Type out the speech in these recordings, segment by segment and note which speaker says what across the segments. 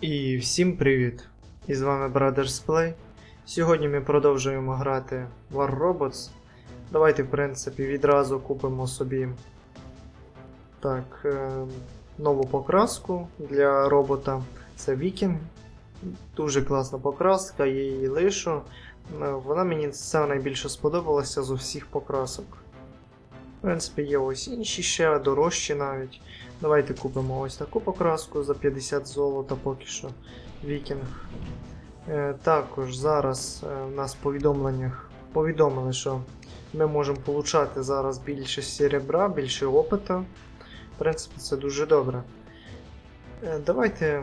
Speaker 1: І всім привіт! І з вами Brothers Play. Сьогодні ми продовжуємо грати War Robots. Давайте, в принципі, відразу купимо собі так, е, нову покраску для робота. Це Viking. Дуже класна покраска, я її лишу. Е, Вона мені саме найбільше сподобалася з усіх покрасок. Принципі, є ось інші ще дорожчі навіть. Давайте купимо ось таку покраску за 50 золота поки що. Вікінг. Е, також зараз е, в нас в повідомленнях повідомили, що ми можемо получати зараз більше серебра, більше опита. В принципі, це дуже добре. Е, давайте.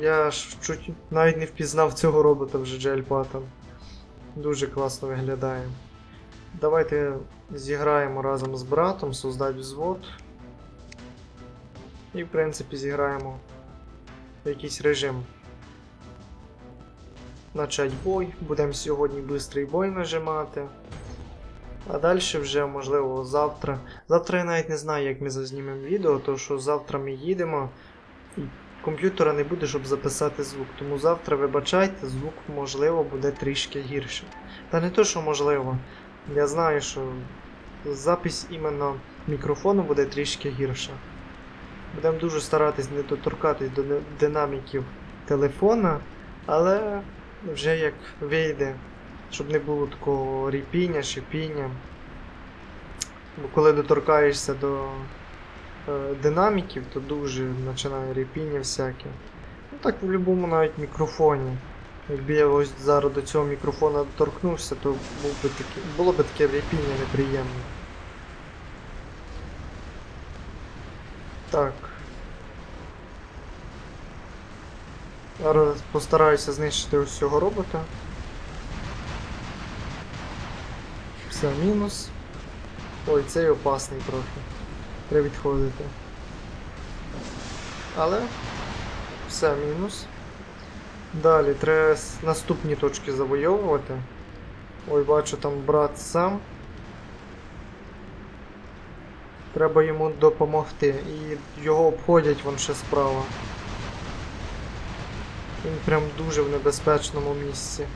Speaker 1: Я ж чуть навіть не впізнав цього робота вже джельпатом. Дуже класно виглядає. Давайте зіграємо разом з братом, создать взвод. І, в принципі, зіграємо якийсь режим. Начать бой. Будемо сьогодні бистрий бой нажимати. А далі вже, можливо, завтра. Завтра я навіть не знаю, як ми зазнімемо відео, тому що завтра ми їдемо і комп'ютера не буде, щоб записати звук. Тому завтра, вибачайте, звук, можливо, буде трішки гірше. Та не то, що можливо. Я знаю, що запись іменно мікрофону буде трішки гірша. Будемо дуже старатись не доторкатись до динаміків телефона, але вже як вийде, щоб не було такого ріпіння, шипіння. Бо коли доторкаєшся до е, динаміків, то дуже починає ріпіння всяке. Ну так в будь-якому навіть мікрофоні. Якби я ось зараз до цього мікрофона доторкнувся, то був би таке, було б таке репіння неприємне. Так. Зараз постараюся знищити ось цього робота. Все, мінус. Ой, цей опасний трохи. Треба відходити. Але все, мінус. Далі треба наступні точки завойовувати. Ой, бачу там брат сам. Треба йому допомогти. І його обходять вон ще справа. Він прям дуже в небезпечному місці.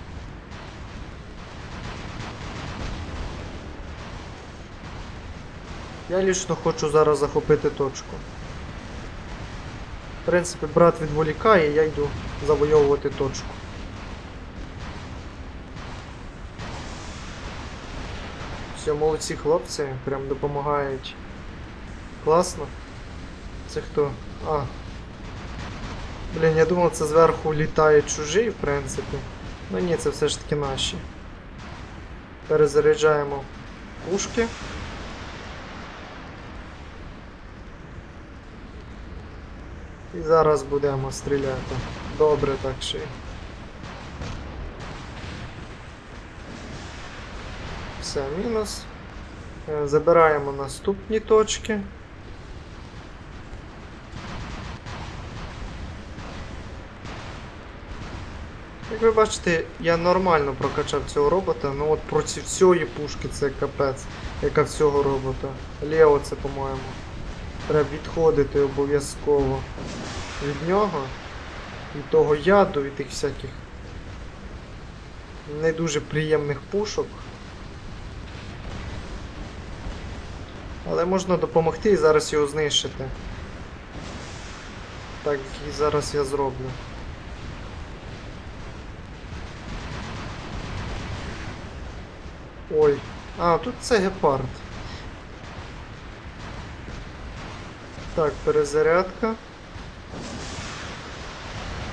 Speaker 1: Я лічно хочу зараз захопити точку. Принципі, брат відволікає, я йду завойовувати точку. Все, молодці хлопці, прям допомагають. Класно. Це хто? А. Блін, я думав, це зверху літає чужий, в принципі. Ну ні, це все ж таки наші. Перезаряджаємо пушки. І зараз будемо стріляти. Добре так ще. Все, мінус. Е, Забираємо наступні точки. Як ви бачите, я нормально прокачав цього робота, ну от проти цієї пушки це капець, яка в цього робота. Лео це, по-моєму. Треба відходити обов'язково від нього, від того яду, від тих всяких не дуже приємних пушок. Але можна допомогти і зараз його знищити. Так, і зараз я зроблю. Ой. А, тут це гепард. Так, перезарядка.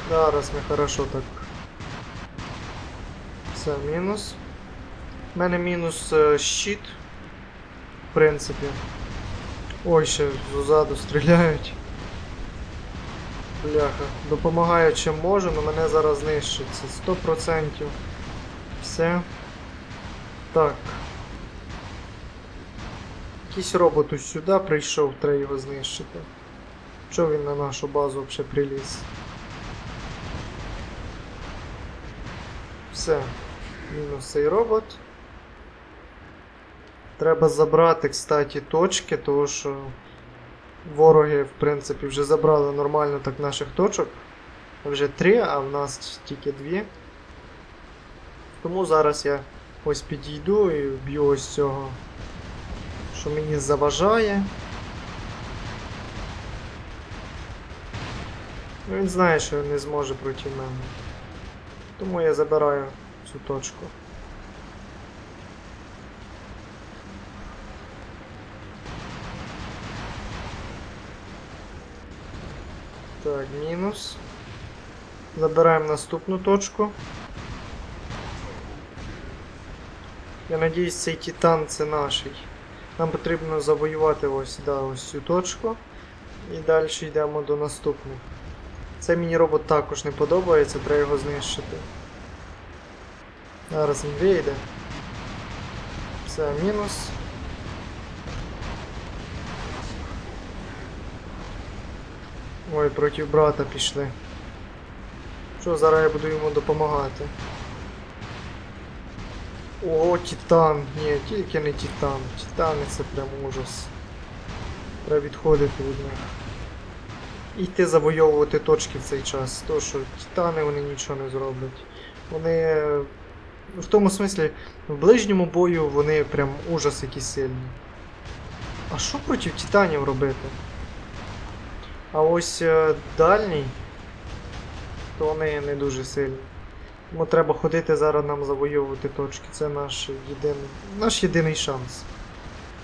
Speaker 1: Зараз ми хорошо так. Все, мінус. У мене мінус е, щит. В принципі. Ой, ще ззаду стріляють. Бляха. Допомагаю чим можу, але мене зараз знищиться. 100%. Все. Так. Якийсь робот ось сюди прийшов, треба його знищити. Чого він на нашу базу взагалі приліз? Все. Мінус цей робот. Треба забрати, кстати, точки, тому що Вороги, в принципі, вже забрали нормально так наших точок. Вже три, а в нас тільки дві. Тому зараз я ось підійду і вб'ю ось цього, що мені заважає. Ну, він знає, що не зможе проти мене. Тому я забираю цю точку. Так, мінус. Забираємо наступну точку. Я надіюсь, цей титан це наш. Нам потрібно завоювати ось, да, ось цю точку. І далі йдемо до наступних. Цей міні-робот також не подобається, треба його знищити. Зараз він вийде. Все, мінус. Ой, проти брата пішли. Що, зараз я буду йому допомагати. О, Титан! Ні, тільки не Титан. Титани це прям ужас. Треба відходити від них. І йти завойовувати точки в цей час. То що Титани вони нічого не зроблять. Вони. В тому смислі, в ближньому бою вони прям ужас які сильні. А що проти Титанів робити? А ось е, дальній, то вони не дуже сильні. Тому треба ходити зараз нам завойовувати точки. Це наш єдиний, наш єдиний шанс.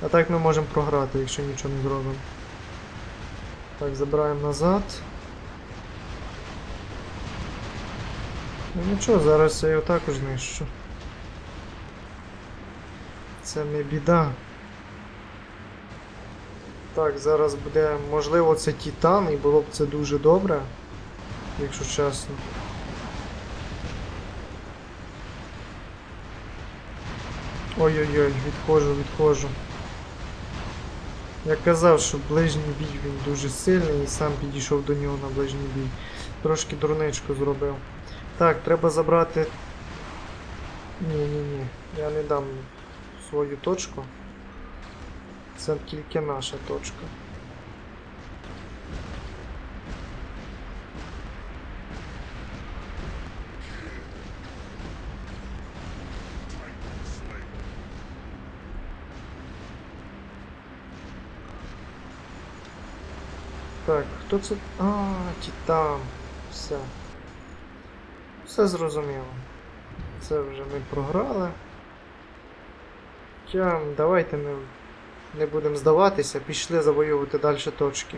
Speaker 1: А так ми можемо програти, якщо нічого не зробимо. Так, забираємо назад. Ну нічого, зараз я його також знищу. Це не біда. Так, зараз буде, можливо, це Титан, і було б це дуже добре, якщо чесно. Ой-ой-ой, відходжу, відходжу. Я казав, що ближній бій він дуже сильний і сам підійшов до нього на ближній бій. Трошки дурничку зробив. Так, треба забрати. Ні-ні-ні, я не дам свою точку. Це тільки наша точка. Так, хто це? А, Титан. Все. Все зрозуміло. Це вже ми програли. Хоча, давайте не, не будемо здаватися, пішли завоювати далі точки.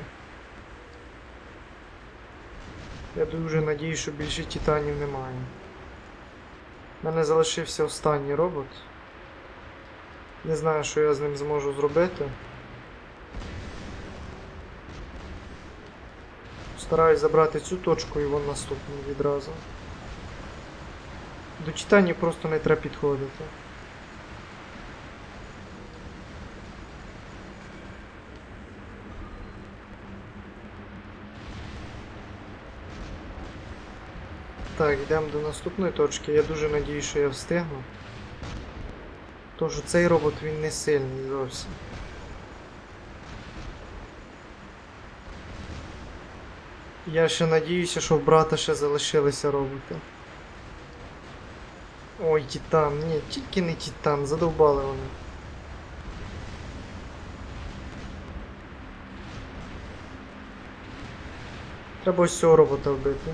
Speaker 1: Я дуже надію, що більше титанів немає. У мене залишився останній робот. Не знаю, що я з ним зможу зробити. Стараюсь забрати цю точку і вон наступну відразу. До титанів просто не треба підходити. Так, йдемо до наступної точки. Я дуже надію, що я встигну. Що цей робот він не сильний зовсім. Я ще надіюся, що в брата ще залишилися роботи. Ой, Титан, ні, тільки не Титан, задовбали вони. Треба ось цього робота вбити.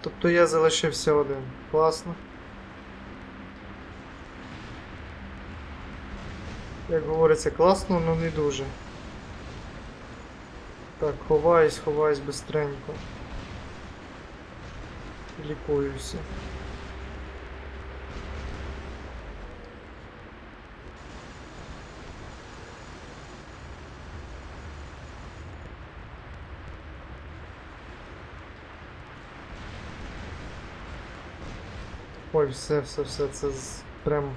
Speaker 1: Тобто я залишився один. Класно. Як говориться, класно, але не дуже. Так, ховаюсь, ховаюсь бистренько. Лікуюся. Ой, все, все, все, це прям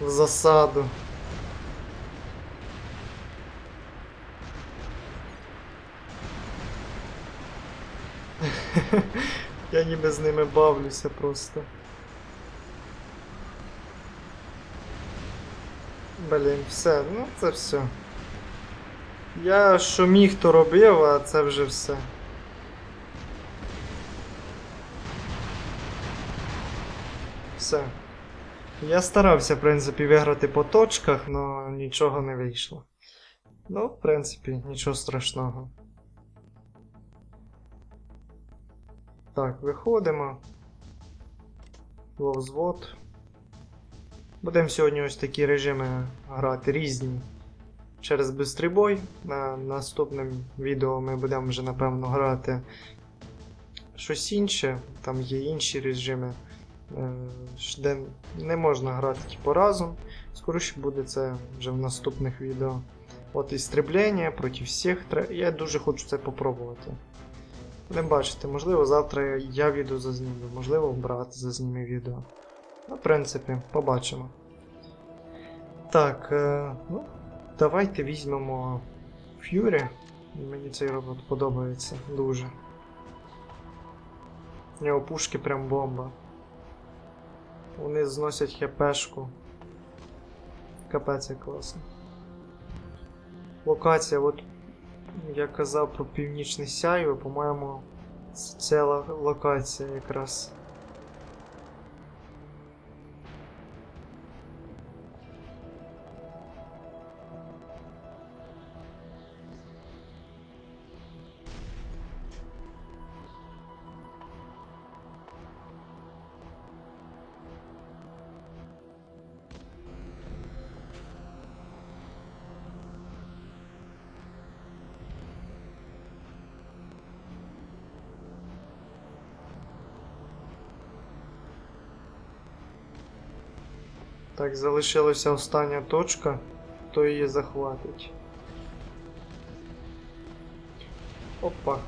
Speaker 1: в засаду. Я ніби з ними бавлюся просто. Блін, все, ну це все. Я що міг, то робив, а це вже все. Все. Я старався, в принципі, виграти по точках, але нічого не вийшло. Ну, в принципі, нічого страшного. Так, виходимо. Взвод. Будемо сьогодні ось такі режими грати різні через бистрий бой. На наступному відео ми будемо вже, напевно, грати щось інше. Там є інші режими, е, де не можна грати типу, разом. Скоріше буде це вже в наступних відео. От істреблення проти всіх. Я дуже хочу це попробувати. Будемо бачити, можливо, завтра я відео зазніму, можливо, брат зазніме відео. Ну, в принципі, побачимо. Так, е, ну, давайте візьмемо Fury. Мені цей робот подобається дуже. У нього пушки прям бомба. Вони зносять хпшку. Капець як класно. Локація, от я казав про північне сяйво, по-моєму, це локація якраз. Так, залишилася остання точка, хто її захватить. Опа.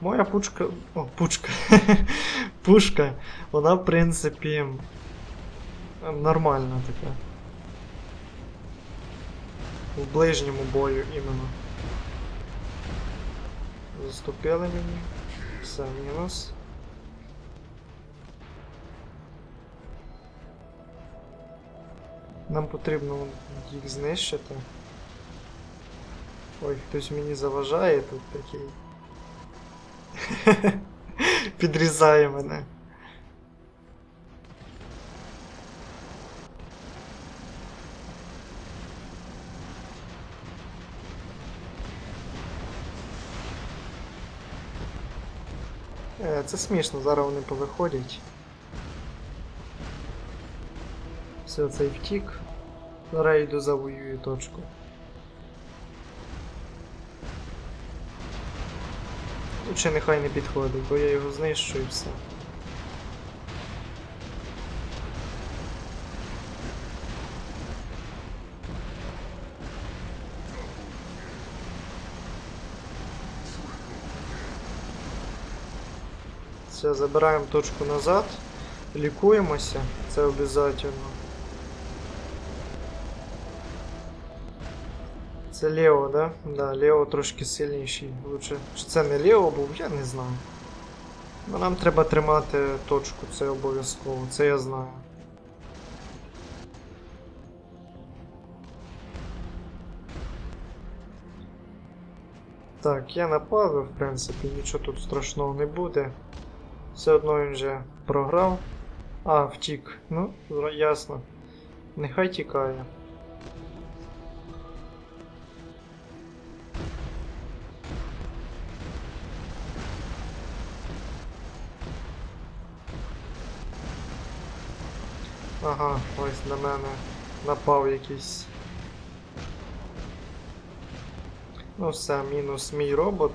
Speaker 1: Моя пучка. О, пучка. Пушка, вона, в принципі, нормальна така. В ближньому бою іменно. Заступили мені. Все, мінус. Нам потрібно їх знищити. Ой, хтось мені заважає тут такий. Підрізає мене. Е, Це смішно, зараз вони повиходять. Все, цей втік. Зараз йду завоюю точку. Лучше нехай не підходить, бо я його знищу і все. Все, забираємо точку назад, лікуємося, це обов'язково. Це Лео, да? Да, Лео трошки сильніший. Лучше. Чи це не Лео був, я не знаю. Ну нам треба тримати точку, це обов'язково, це я знаю. Так, я напав, в принципі, нічого тут страшного не буде. Все одно він вже програв. А, втік. Ну, ясно. Нехай тікає. Ага, ось на мене напав якийсь. Ну все, мінус мій робот.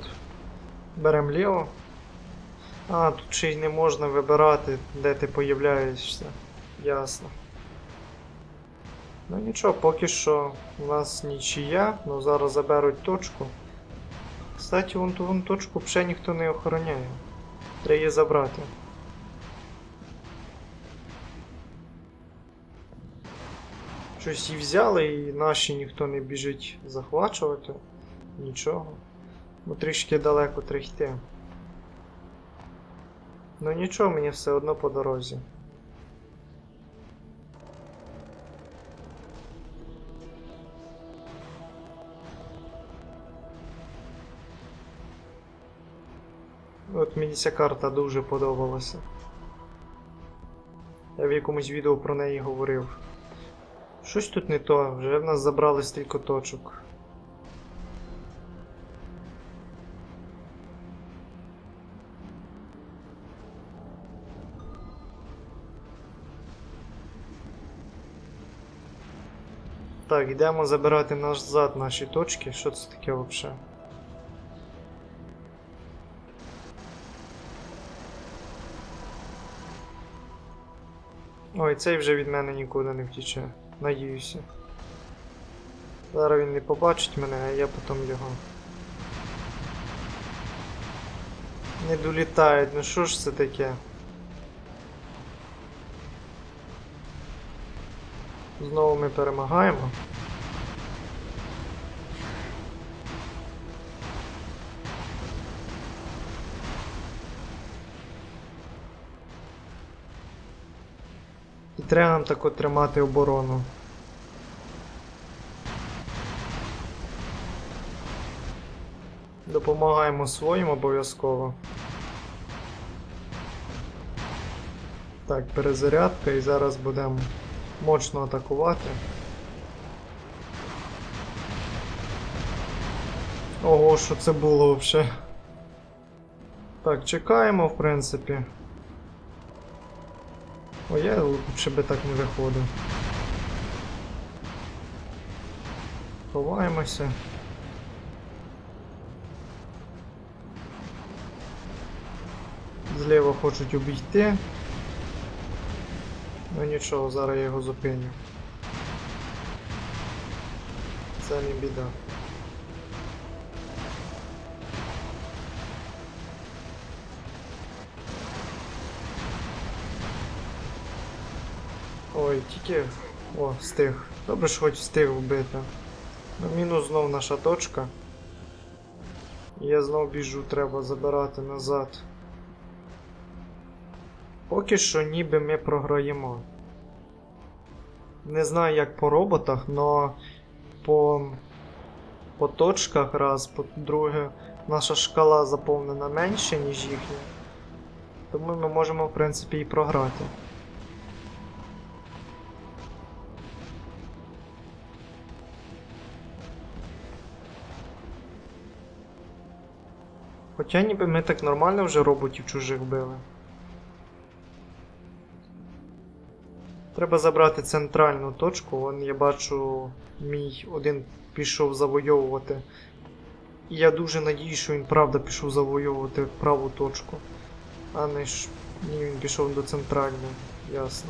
Speaker 1: Берем Лео. А, тут ще й не можна вибирати, де ти появляєшся. Ясно. Ну нічого, поки що у нас нічия, ну зараз заберуть точку. Кстати, вон ту вон точку ще ніхто не охороняє. Треба її забрати. щось і взяли, і наші ніхто не біжить захвачувати. Нічого. Бо трішки далеко трихти. Ну нічого мені все одно по дорозі. От мені ця карта дуже подобалася. Я в якомусь відео про неї говорив. Щось тут не то, вже в нас забрали стільки точок. Так, йдемо забирати назад наші точки. Що це таке взагалі? Ой, цей вже від мене нікуди не втіче. Надіюся. Зараз він не побачить мене, а я потім його. Не долітають, ну що ж це таке? Знову ми перемагаємо. Треба нам тако тримати оборону. Допомагаємо своїм обов'язково. Так, перезарядка і зараз будемо мощно атакувати. Ого, що це було взагалі? Так, чекаємо, в принципі. О, я лучше би так не виходив. Ховаємося. Зліва хочуть обійти. Ну нічого, зараз я його зупиню. Це не біда. Тільки. О, встиг. Добре, що хоч встиг вбити. Ну, мінус знов наша точка. Я знов біжу, треба забирати назад. Поки що ніби ми програємо. Не знаю як по роботах, но по, по точках раз, по-друге, наша шкала заповнена менше, ніж їхня. Тому ми можемо, в принципі, і програти. Хоча ніби ми так нормально вже роботів чужих били. Треба забрати центральну точку. Вон я бачу, мій один пішов завойовувати. І я дуже надіюсь, що він правда пішов завойовувати праву точку. А не ж. Ні, він пішов до центральної, ясно.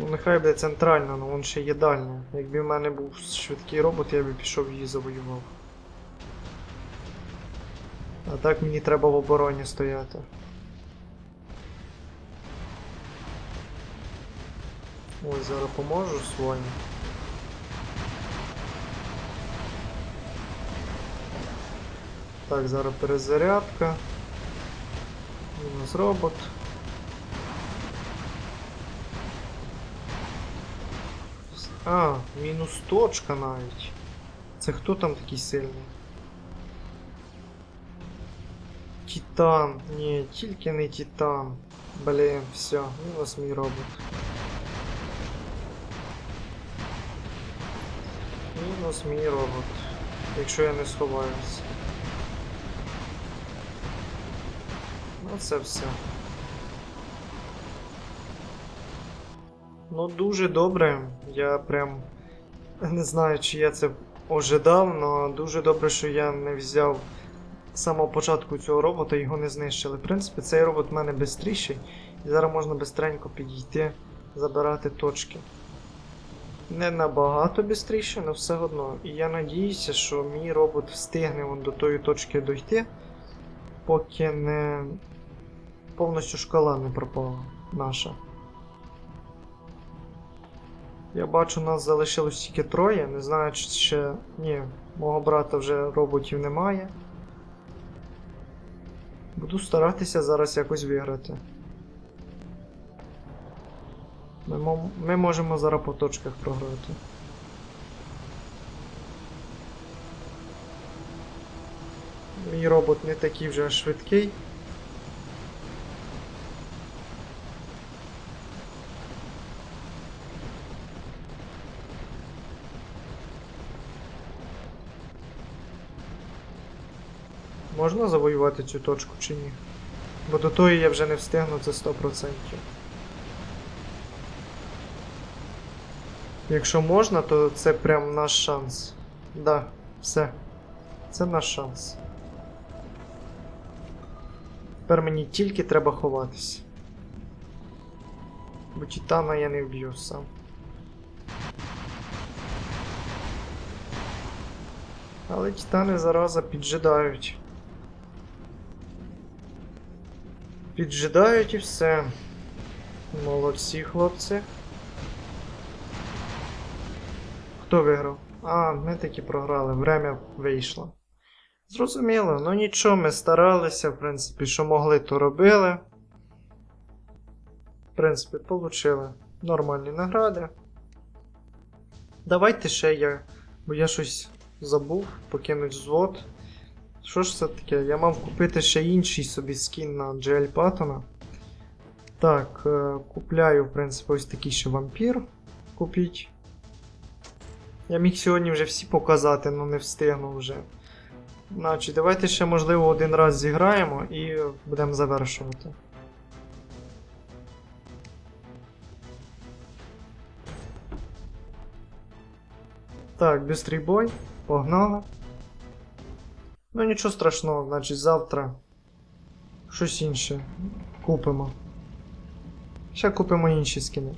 Speaker 1: Ну нехай буде центральна, але він ще є дальня. Якби в мене був швидкий робот, я б пішов її завоював. А так мені треба в обороні стояти. Ой, зараз поможу своїм. Так, зараз перезарядка. Мінус робот. А, мінус точка навіть. Це хто там такий сильний? Титан. Ні, тільки не Титан. Блін, все, мінус мій робот. Мінус мій робот. Якщо я не сховаюся. Ну це все. Ну дуже добре. Я прям не знаю, чи я це ожидав, але дуже добре, що я не взяв з самого початку цього робота його не знищили. В принципі, цей робот в мене швидший, і зараз можна бистренько підійти, забирати точки. Не набагато швидше, але все одно. І я надіюся, що мій робот встигне вон до тої точки дойти, поки не повністю шкала не пропала наша. Я бачу, нас залишилось тільки троє. Не знаю, чи ще... Ні, мого брата вже роботів немає. Буду старатися зараз якось виграти. Ми, ми можемо зараз по точках програти. Мій робот не такий вже швидкий. Можна завоювати цю точку чи ні? Бо до тої я вже не встигну, це 100%. Якщо можна, то це прям наш шанс. Да, все. Це наш шанс. Тепер мені тільки треба ховатися. Бо Титана я не вб'ю сам. Але титани зараза піджидають. Піджидають і все. Молодці, хлопці. Хто виграв? А, ми таки програли, время вийшло. Зрозуміло, ну нічого, ми старалися, в принципі, що могли, то робили. В принципі, получили нормальні награди. Давайте ще я. Бо я щось забув, покинуть взвод. Що ж це таке? Я мав купити ще інший собі скін на GL Паттона. Так, е, купляю, в принципі, ось такий ще вампір. Купіть. Я міг сьогодні вже всі показати, але не встигну вже. Значить, давайте ще, можливо, один раз зіграємо і будемо завершувати. Так, бистрий бой. Погнали. Ну нічого страшного, значить завтра щось інше купимо. Ще купимо інші скини.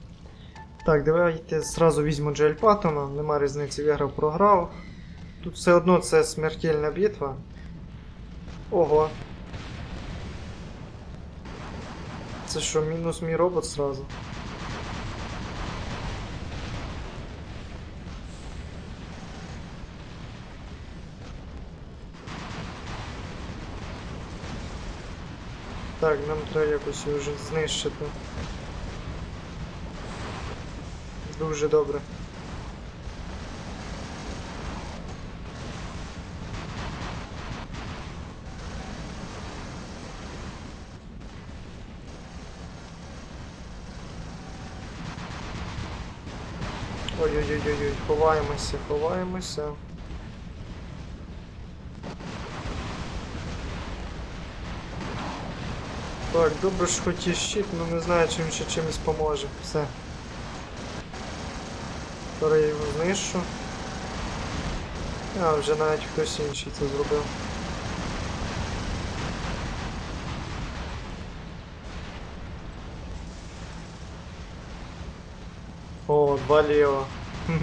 Speaker 1: Так, давайте зразу візьму Джель Паттона, нема різниці, виграв, програв. Тут все одно це смертельна битва. Ого. Це що, мінус мій робот зразу? Так, нам треба якось вже знищити. Дуже добре. Ой-ой-ой-ой, ховаємося, ховаємося. Так, добре, що хоч є щит, але не знаю, чим ще чимось поможе. Все. Зараз я його знищу. А, вже навіть хтось інший це зробив. О, два ліва.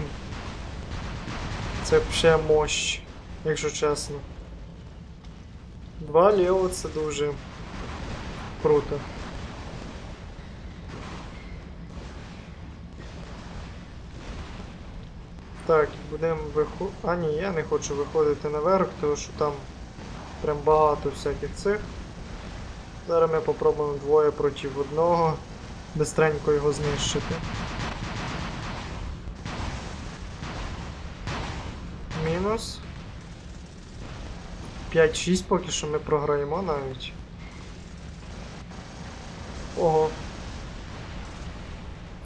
Speaker 1: Це ще мощ, якщо чесно. Два ліва це дуже круто. Так, будемо виходити. А ні, я не хочу виходити наверх, тому що там прям багато всяких цих. Зараз ми попробуємо двоє проти одного. Бистренько його знищити. Мінус. 5-6 поки що ми програємо навіть. Ого.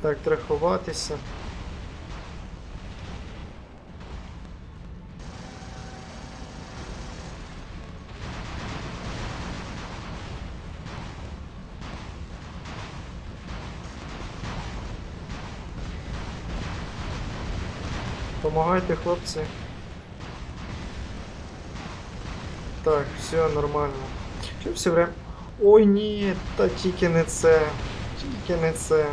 Speaker 1: Так, треба ховатися. Помагайте, хлопці. Так, все нормально. Що все время. Ой ні, та тільки не це. Тільки не це.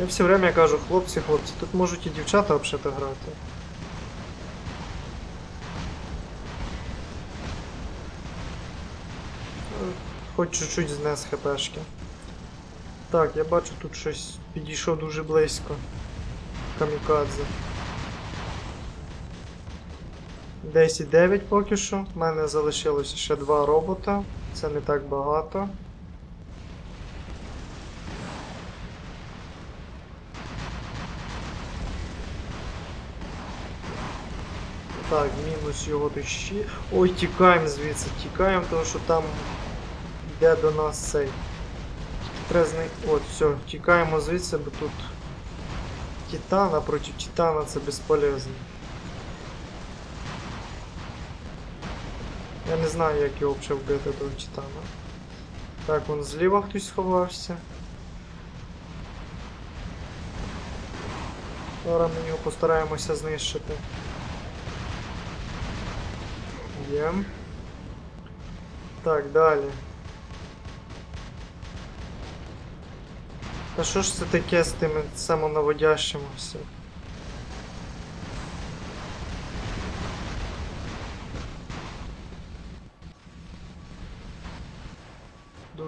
Speaker 1: Я все время кажу, хлопці, хлопці, тут можуть і дівчата взагалі грати. Хоч чуть-чуть знес хпшки. Так, я бачу тут щось підійшов дуже близько. Камікадзе. 10-9 поки що. У мене залишилося ще два робота. Це не так багато. Так, мінус його тут. Ой, тікаємо звідси, тікаємо, тому що там йде до нас цей. Треба знай... От, все, тікаємо звідси, бо тут Титана проти Титана це безполезно. Я не знаю, як його взагалі вбити до Титана. Так, вон зліва хтось сховався. Зараз ми його постараємося знищити. Є. Так, далі. Та що ж це таке з тими самонаводящими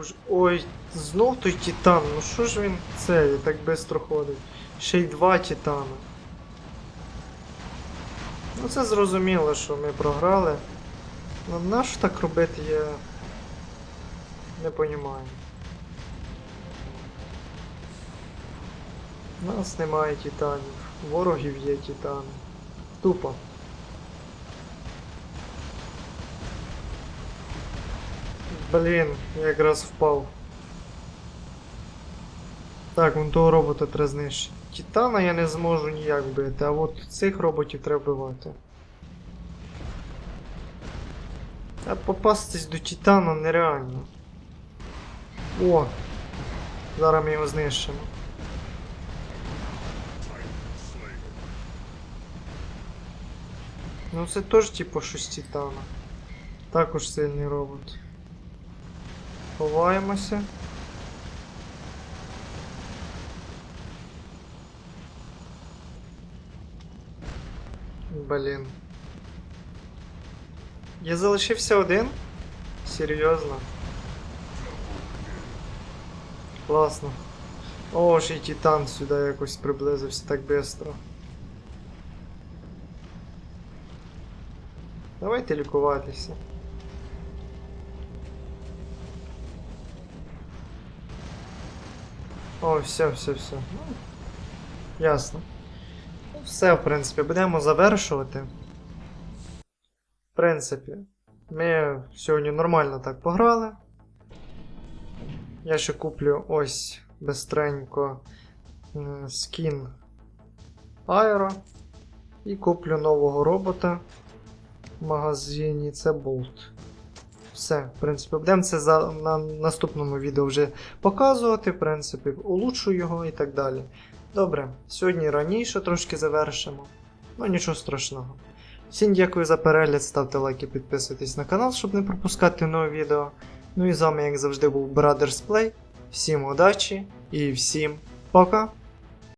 Speaker 1: Дуже. Ой, знов той Титан, ну що ж він це так швидко ходить? Ще й два Титана. Ну це зрозуміло, що ми програли. Ну нащо так робити я не понімаю. У нас немає титанів. Ворогів є титани. Тупо. Блін, я якраз впав. Так, вон того робота треба знищити. Титана я не зможу ніяк бити, а от цих роботів треба вбивати. А попастись до Титана нереально. О! Зараз ми його знищимо. Ну це теж типу щось Титана. Також сильний робот. Ховаємося. Блін. Я залишився один? Серйозно? Класно. О, ще й Титан сюди якось приблизився так швидко. Давайте лікуватися. О, все, все, все. Ну, ясно. Ну, Все, в принципі, будемо завершувати. В принципі, ми сьогодні нормально так пограли. Я ще куплю ось бистренько м, скін Аеро. І куплю нового робота в магазині. Це Bolt. Все, в принципі, будемо це за, на наступному відео вже показувати, в принципі, улучшу його і так далі. Добре, сьогодні раніше трошки завершимо. Ну нічого страшного. Всім дякую за перегляд, ставте лайки, підписуйтесь на канал, щоб не пропускати нові відео. Ну і з вами, як завжди, був Brothers Play. Всім удачі і всім пока!